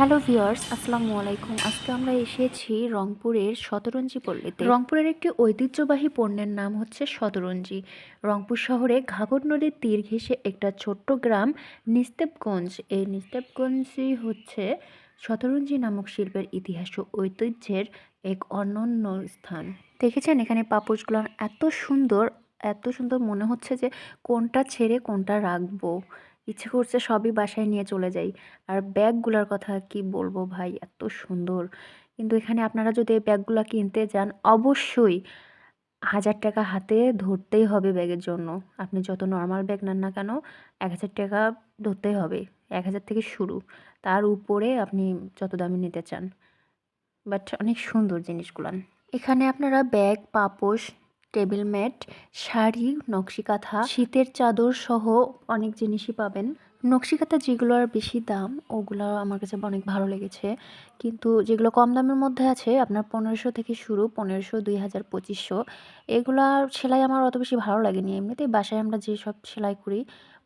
Hello viewers, আসসালামু আলাইকুম। আজকে আমরা এসেছি রংপুরের শতরঞ্জি পল্লীতে। রংপুরের একটি ঐতিহ্যবাহী পণ্যের নাম হচ্ছে শতরঞ্জি। রংপুর শহরে ঘাঘর নদীর তীর ঘেঁষে একটা ছোট্ট গ্রাম নিস্তেবগঞ্জ এই নিস্তেবগঞ্জই হচ্ছে শতরঞ্জি নামক শিল্পের ইতিহাস ও ঐতিহ্যের এক অনন্য স্থান। দেখেছেন, এখানে পাপোশগুলো এত সুন্দর এত সুন্দর মনে হচ্ছে যে কোনটা ছেড়ে কোনটা রাখব। ইচ্ছে করছে সবই বাসায় নিয়ে চলে যাই। আর ব্যাগগুলোর কথা কি বলব ভাই? এত সুন্দর। কিন্তু এখানে আপনারা যদি এই ব্যাগগুলো কিনতে যান, অবশ্যই হাজার টাকা হাতে ধরতেই হবে ব্যাগের জন্য। আপনি যত নর্মাল ব্যাগ নেন না কেন, এক হাজার টাকা ধরতেই হবে। এক হাজার থেকে শুরু। তার উপরে আপনি যত দামি নিতে চান। বাট অনেক সুন্দর জিনিসগুলান এখানে আপনারা ব্যাগ, পাপোশ টেবিল ম্যাট, শাড়ি নকশি কাঁথা শীতের চাদর সহ অনেক জিনিসই পাবেন। নকশি কাঁথা যেগুলোর বেশি দাম, ওগুলো আমার কাছে অনেক ভালো লেগেছে। কিন্তু যেগুলো কম দামের মধ্যে আছে, আপনার পনেরোশো থেকে শুরু পনেরোশো, দুই হাজার, পঁচিশশো এগুলার সেলাই আমার অত বেশি ভালো লাগেনি। এমনিতে বাসায় আমরা যেসব সেলাই করি,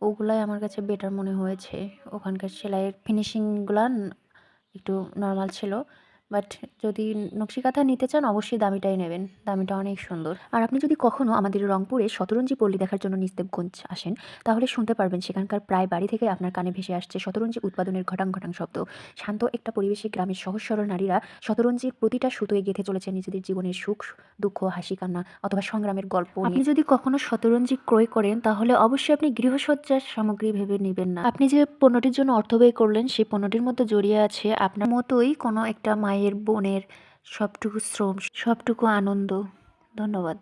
ওগুলাই আমার কাছে বেটার মনে হয়েছে। ওখানকার সেলাইয়ের ফিনিশিংগুলো একটু নর্মাল ছিল। বাট যদি নকশি কাঁথা নিতে চান, অবশ্যই দামিটাই নেবেন। দামিটা অনেক সুন্দর। আর আপনি যদি কখনও আমাদের রংপুরে শতরঞ্জি পল্লী দেখার জন্য নিস্তেবগঞ্জ আসেন, তাহলে শুনতে পারবেন সেখানকার প্রায় বাড়ি থেকে আপনার কানে ভেসে আসছে শতরঞ্জি উৎপাদনের ঘটাং ঘটাং শব্দ। শান্ত একটা পরিবেশে গ্রামের সহজ সরল নারীরা শতরঞ্জির প্রতিটা সুতোয় গেঁথে চলেছে নিজেদের জীবনের সুখ, দুঃখ, হাসি, কান্না অথবা সংগ্রামের গল্প আপনি যদি কখনো শতরঞ্জি ক্রয় করেন, তাহলে অবশ্যই আপনি গৃহসজ্জার সামগ্রী ভেবে নেবেন না। আপনি যে পণ্যটির জন্য অর্থ ব্যয় করলেন, সেই পণ্যটির মধ্যে জড়িয়ে আছে আপনার মতোই কোনো একটা মায়ের বোনের সবটুকু শ্রম সবটুকু আনন্দ। ধন্যবাদ।